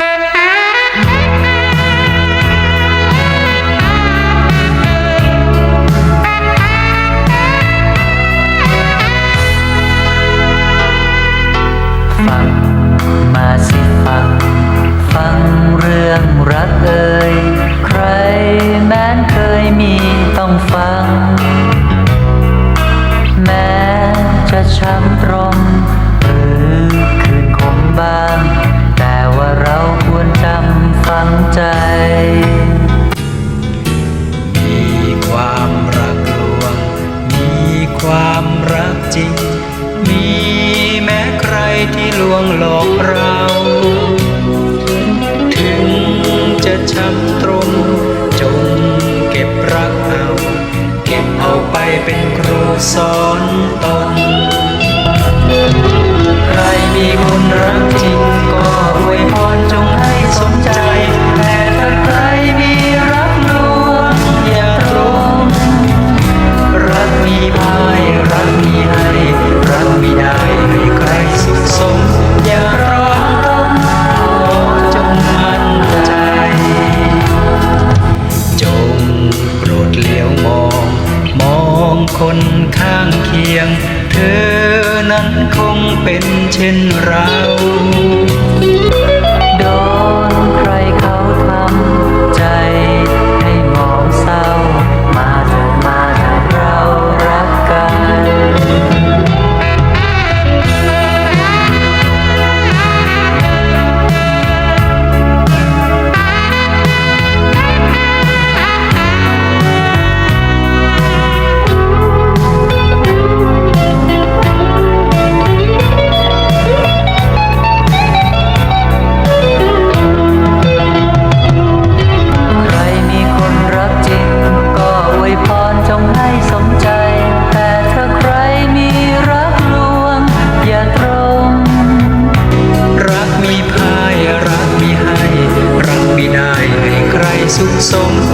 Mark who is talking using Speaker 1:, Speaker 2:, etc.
Speaker 1: ฟังมาสิฟัง ฟังเรื่องรักเอ่ยใครแม้นเคยมีต้องฟัง แม้จะช้ำ
Speaker 2: วงหลอกเรา ถึงจะช้ำตรงจงเก็บรักเอา เก็บเอาไปเป็นครูสอน คนข้างเคียง เธอนั้นคงเป็นเช่นเรา สุขสม